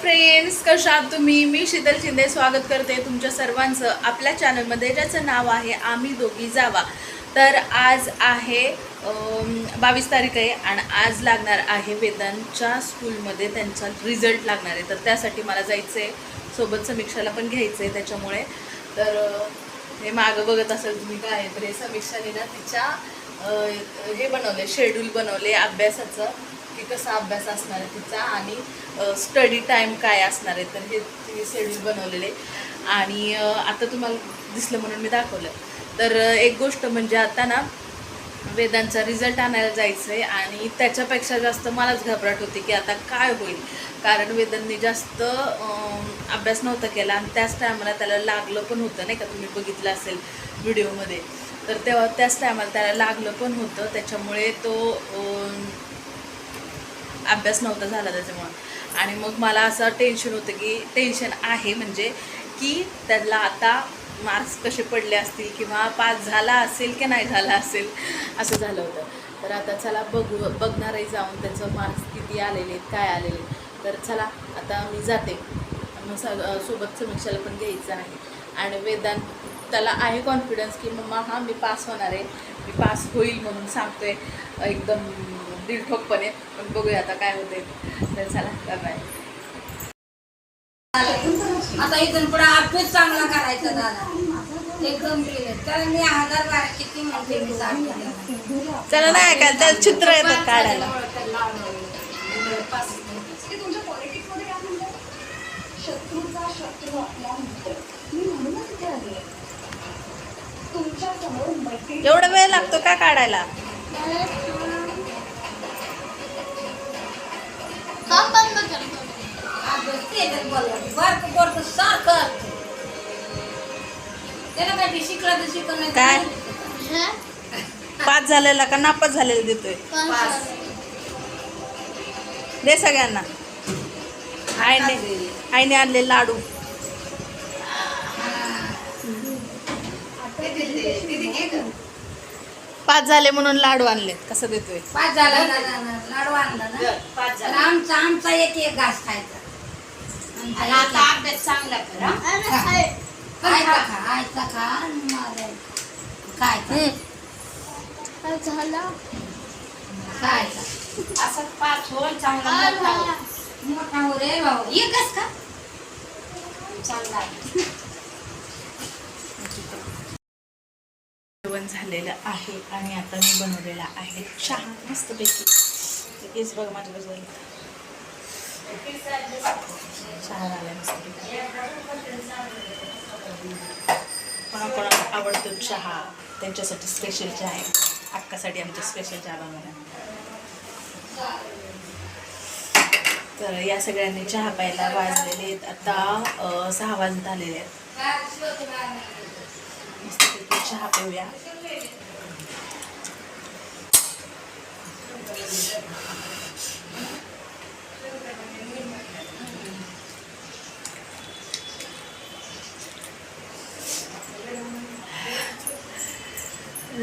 Friends कशा आहात तुम्ही? मी शीतल शिंदे स्वागत करते तुमच्या सर्वांचं आपल्या चॅनलमध्ये ज्याचं नाव आहे आम्ही दोघी जावा. तर आज आहे बावीस तारीख आहे आणि आज लागणार आहे वेदांच्या स्कूलमध्ये त्यांचा रिझल्ट लागणार आहे. तर त्यासाठी मला जायचं आहे सोबत समीक्षाला पण घ्यायचं आहे त्याच्यामुळे. तर हे मागं बघत असेल तुम्ही काय तर हे समीक्षाने ना तिच्या हे बनवले शेड्यूल बनवले अभ्यासाचं. कसा अभ्यास असणार आहे तिचा आणि स्टडी टाईम काय असणार आहे तर हे तिने शेड्यूल बनवलेले. आणि आता तुम्हाला दिसलं म्हणून मी दाखवलं. तर एक गोष्ट म्हणजे आता ना वेदांचा रिझल्ट आणायला जायचं आहे आणि त्याच्यापेक्षा जास्त मलाच घबराट होती की आता काय होईल. कारण वेदांनी जास्त अभ्यास नव्हता केला आणि त्याच टायमाला त्याला लागलं पण होतं नाही का? तुम्ही बघितलं असेल व्हिडिओमध्ये तर तेव्हा त्याच टायमाला त्याला लागलं पण होतं. त्याच्यामुळे तो अभ्यास नव्हता झाला त्याच्यामुळं. आणि मग मला असं टेन्शन होतं की टेन्शन आहे म्हणजे की त्याला आता मार्क्स कसे पडले असतील किंवा पास झाला असेल की नाही झाला असेल असं झालं होतं. तर आता चला बघू बघणारही जाऊन त्याचं मार्क्स किती आलेले आहेत काय आलेले आहेत. तर चला आता मी जाते. मग सग सोबत समीक्षाला पण घ्यायचं आहे आणि वेदांत त्याला आहे कॉन्फिडन्स की मम्मा हा मी पास होणार आहे. मी पास होईल म्हणून सांगतोय. एकदम दिलठोकपणे. पण बघूया आता काय होते तर चला बाय आता इथून पुढे अभ्यास चांगला करायचा दादा. एकदम केलं कारण मी हजार बारा किती म्हणते मी. चला नाही ऐकायला त्याला चित्र येतात काढायला. शत्रूचा शत्रू आपला मित्र मी म्हणूनच इथे आली आहे. तुमच्यासमोर मैत्री एवढा वेळ लागतो का काढायला? अभ्यास ते तर बोललं. बारकं पोरकं सारखं. असतं. त्याला काय शिकलं तर. पास झालेला का नापास झालेला देतोय. दे सगळ्यांना. आईने आईने आणले लाडू. पास झाले म्हणून लाडू आणले. कसं देतोय? पास झाला ना, ना, ना, लाडू आणला ना. तर आमचा आमचा एक एक घास खायचा. आणि आता अभ्यास चांगला करा. खायचा खा खायचा खा आणि मारायचा. खायचा खायचा असं पाच होल चांगला मोठा हो. मोठा रे भाऊ. एकच का? चांगला आहे. जेवण झालेलं आहे आणि आता मी बनवलेला आहे चहा. मस्तपैकी. तेच बघ माझ्या झालं चहा झाला कोणाकोणाला आवडतो चहा त्यांच्यासाठी स्पेशल चहा आहे. अक्कासाठी आमच्या स्पेशल चहा बनवला तर या सगळ्यांनी चहा प्यायला वाजलेले आहेत. आता सहा वाजत आलेले आहेत. चहा पिऊया.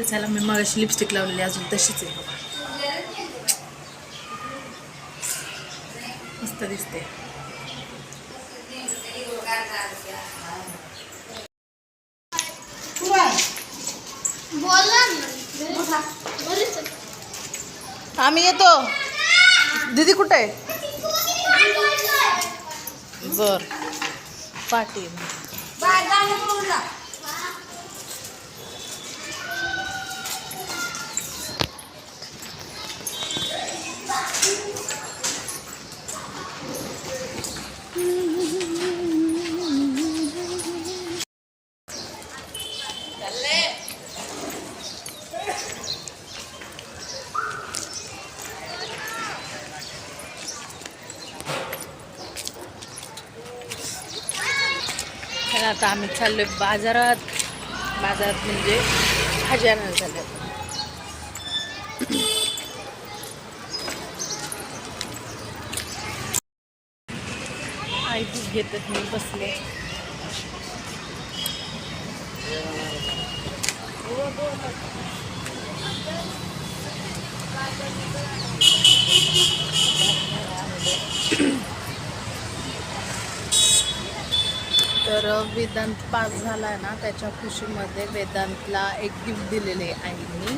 चला मी मग अशी लिपस्टिक लावलेली अजून तशीच आहे. मस्त दिसते. आम्ही येतो. दीदी कुठे आहे? बर. पाटील. तर आता आम्ही चाललोय बाजारात. बाजारात म्हणजे भाजी आणायला चाललोय आई दूध घेतात मी बसले. तर वेदांत पास झाला आहे ना त्याच्या खुशीमध्ये वेदांतला एक गिफ्ट दिलेले आहे मी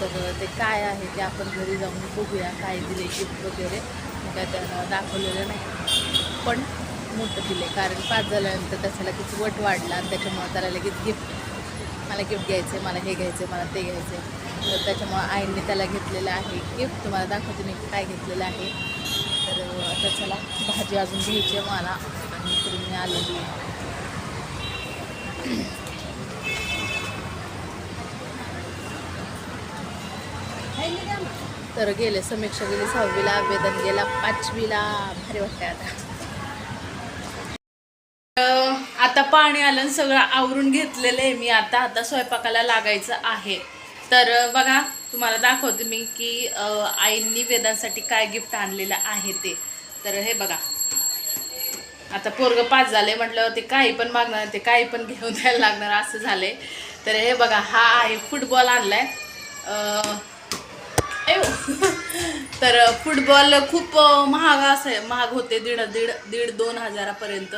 तर ते काय आहे ते आपण घरी जाऊन बघूया काय दिले गिफ्ट वगैरे. मी काय त्यानं दाखवलेलं नाही. पण मोठं दिले कारण पास झाल्यानंतर त्याचा लगेच वट वाढला आणि त्याच्यामुळे त्याला लगेच गिफ्ट मला गिफ्ट घ्यायचं आहे मला हे घ्यायचं आहे मला ते घ्यायचं आहे तर त्याच्यामुळं आईने त्याला घेतलेलं आहे गिफ्ट तुम्हाला दाखवते मी काय घेतलेलं आहे. तर आता चला भाजी अजून घ्यायची आहे मला. आणि तुम्ही आलेली आहे. तर गेले समीक्षा गेली सहावीला वेदन गेला पाचवीला भारी वाटतंय आता. आता पाणी आलं सगळं आवरून घेतलेलं आहे मी आता. आता स्वयंपाकाला लागायचं आहे. तर बघा तुम्हाला दाखवते मी की आईंनी वेदांसाठी काय गिफ्ट आणलेलं आहे ते. तर हे बघा. आता पोरग पाच झाले म्हटलं ते काही पण मागणार ते काही पण घेऊन द्यायला लागणार असं झाले तर हे बघा हा आहे फुटबॉल आणलाय. अं, तर फुटबॉल खूप महाग असे महाग होते दीड दीड दीड दोन हजारापर्यंत.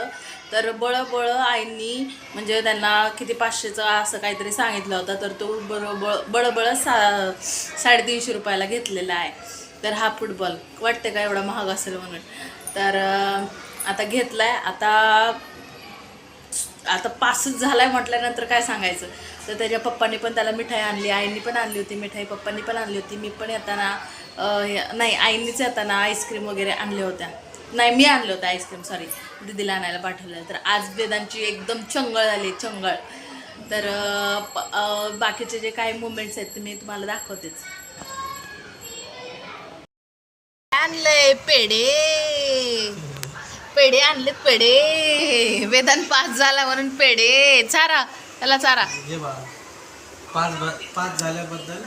तर बळबळ आईंनी म्हणजे त्यांना किती पाचशेचं असं काहीतरी सांगितलं होतं तर तो बरोबर बळबळ सा साडेतीनशे रुपयाला घेतलेला आहे. तर हा फुटबॉल वाटते का एवढा महाग असेल म्हणून? तर आता घेतलाय आता आता पासच झालाय म्हटल्यानंतर काय सांगायचं? तर त्याच्या पप्पांनी पण त्याला मिठाई आणली आईंनी पण आणली होती मिठाई पप्पांनी पण आणली होती. मी पण येताना नाही आईंनीच येताना आईस्क्रीम वगैरे आणल्या होत्या. नाही मी आणलं होतं आईस्क्रीम सॉरी दीदीला आणायला पाठवलं तर आज वेदांची एकदम चंगळ झाली चंगळ. तर बाकीचे जे काही मुवमेंट्स आहेत ते मी तुम्हाला दाखवतेच. आणलंय पेढे. पेढे आणलेत पेढे. वेदांत पास झाला म्हणून पेढे. चारा त्याला चारा. झाल्याबद्दल.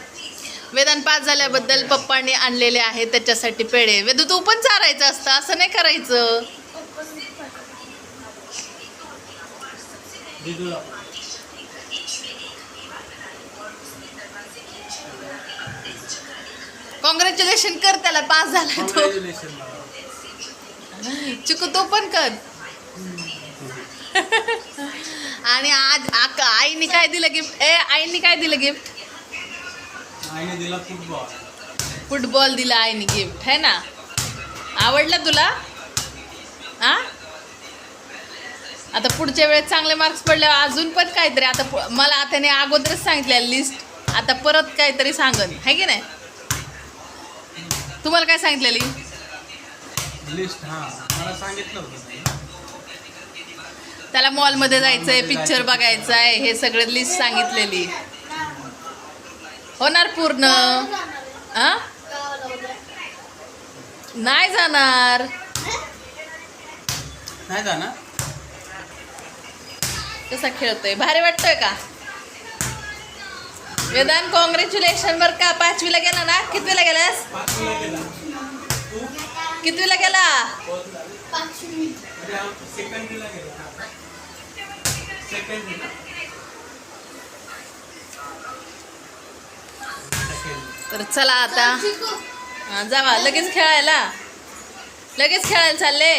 वेदांत पास झाल्याबद्दल पप्पांनी आणलेले आहे त्याच्यासाठी पेढे. वेदू तू पण चारायचं असतं. असं नाही करायचं. कॉंग्रॅच्युलेशन कर त्याला पास झाला तो. चिकू तो पण कर. आणि आज आका आईने काय दिलं गिफ्ट? ए आईने काय दिलं गिफ्ट? आईने दिला फुटबॉल. फुटबॉल दिला आईने गिफ्ट है ना? आवडलं तुला? हा आता पुढच्या वेळेस चांगले मार्क्स पडल्यावर अजून पण काहीतरी आता मला त्याने अगोदरच सांगितलं लिस्ट आता परत काहीतरी सांगन है की नाही? तुम्हाला काय सांगितलेली? लिस्ट हा. मला सांगितलं होतं. त्याला मॉलमध्ये जायचंय मॉलमध्ये पिक्चर जायचं. बघायचं आहे हे सगळं लिस्ट सांगितलेली. होणार पूर्ण. आ? नाही जाणार. नाही ना कसा खेळतोय? भारी वाटतोय का? वेदांत कॉंग्रॅच्युलेशन बर का पाचवीला गेला ना? कितवीला गेलास? कितवीला गेला? तर चला आता. जावा लगेच खेळायला. लगेच खेळायला चालले.